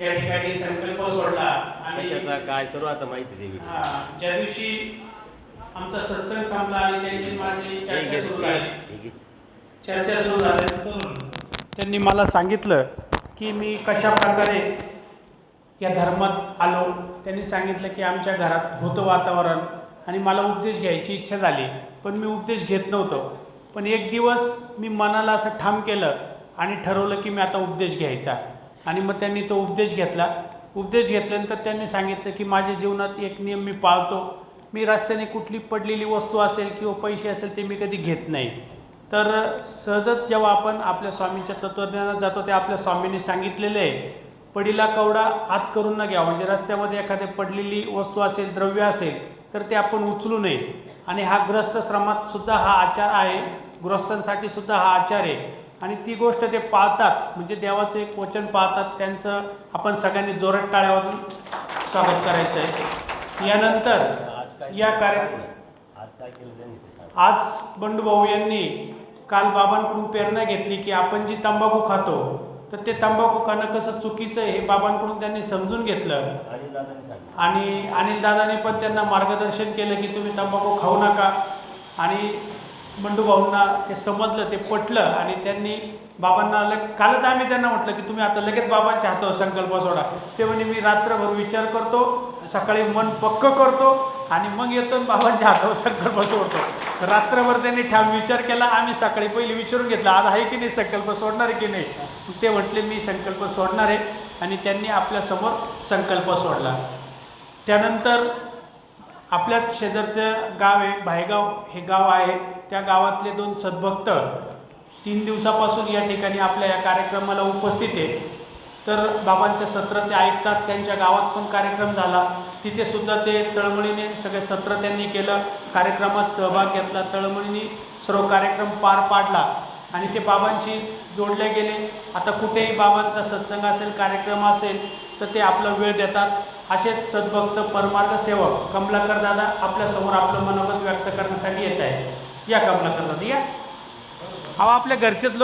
या ठिकाणी संकल्प सोडला आणि कशाचा काय सर्व आता माहिती देवी हा, ज्या दिवशी आमचा सत्संग संपला आणि त्यांची माझी चर्चा सुरू झाली. चर्चा सुरू झाल्यानंतर त्यांनी मला सांगितलं की मी कशा प्रकारे या धर्मात आलो. त्यांनी सांगितलं की आमच्या घरात होतं वातावरण आणि मला उपदेश घ्यायची इच्छा झाली पण मी उपदेश घेत नव्हतो. पण एक दिवस मी मनाला असं ठाम केलं आणि ठरवलं की मी आता उपदेश घ्यायचा. आणि मग त्यांनी तो उपदेश घेतला. उपदेश घेतल्यानंतर त्यांनी सांगितलं की माझ्या जीवनात एक नियम मी पाळतो. मी रस्त्याने कुठली पडलेली वस्तू असेल किंवा पैसे असेल ते मी कधी घेत नाही. तर सहजच जेव्हा आपण आपल्या स्वामींच्या तत्त्वज्ञानात जातो ते आपल्या स्वामींनी सांगितलेलं आहे. पडीला कवडा हात करून न घ्या. म्हणजे रस्त्यामध्ये एखादी पडलेली वस्तू असेल द्रव्य असेल तर ते आपण उचलू नये. आणि हा ग्रस्त श्रमात सुद्धा हा आचार आहे. गृहस्थांसाठी सुद्धा हा आचार आहे. आणि ती गोष्ट ते पाळतात. म्हणजे देवाचं एक वचन पाळतात. त्यांचं आपण सगळ्यांनी जोरात टाळ्यावरून स्वागत करायचं आहे. यानंतर या कार्य आज बंडू भाऊ बंडूभाऊ यांनी काल बाबांकडून प्रेरणा घेतली की आपण जी तंबाखू खातो तर ते तंबाखू खाणं कसं चुकीचं आहे हे बाबांकडून त्यांनी समजून घेतलं. आणि आणि अनिल दादाने पण त्यांना मार्गदर्शन केलं की तुम्ही तंबाखू खाऊ नका. आणि बंडूभाऊंना ते समजलं ते पटलं आणि त्यांनी बाबांना लग कालच आम्ही त्यांना म्हटलं की तुम्ही आता लगेच बाबांच्या हातावर संकल्प सोडा. ते म्हणे मी रात्रभर विचार करतो सकाळी मन पक्क करतो आणि मग येतो बाबांच्या हातावर संकल्प सोडतो. रात्रभर त्यांनी ठाम विचार केला आम्ही सकाळी पहिले विचारून घेतलं आज आहे की नाही संकल्प सोडणार आहे की नाही? ते म्हटले मी संकल्प सोडणार आहे. आणि त्यांनी आपल्यासमोर संकल्प सोडला. त्यानंतर आपल्याच शेजारचं गाव आहे भायगाव हे गाव आहे. त्या गावातले दोन सद्भक्त तीन दिवसापासून या ठिकाणी आपल्या या कार्यक्रमाला उपस्थित आहे. तर बाबांचं सत्र ते ऐकतात त्यांच्या गावात पण कार्यक्रम झाला. तिथे सुद्धा ते तळमळीने सगळे सत्र त्यांनी केलं कार्यक्रमात सहभाग घेतला. तळमळीने सर्व कार्यक्रम पार पाडला आणि ते बाबांशी जोडले गेले. आता कुठेही बाबांचा सत्संग असेल कार्यक्रम असेल तर ते आपला वेळ देतात. असेच सद्भक्त परमार्थ सेवक कमलाकर दादा आपल्यासमोर आपलं मनोगत व्यक्त करण्यासाठी येत आहे या कमलाकर दादा या. अहो आपल्या घरचेच लोक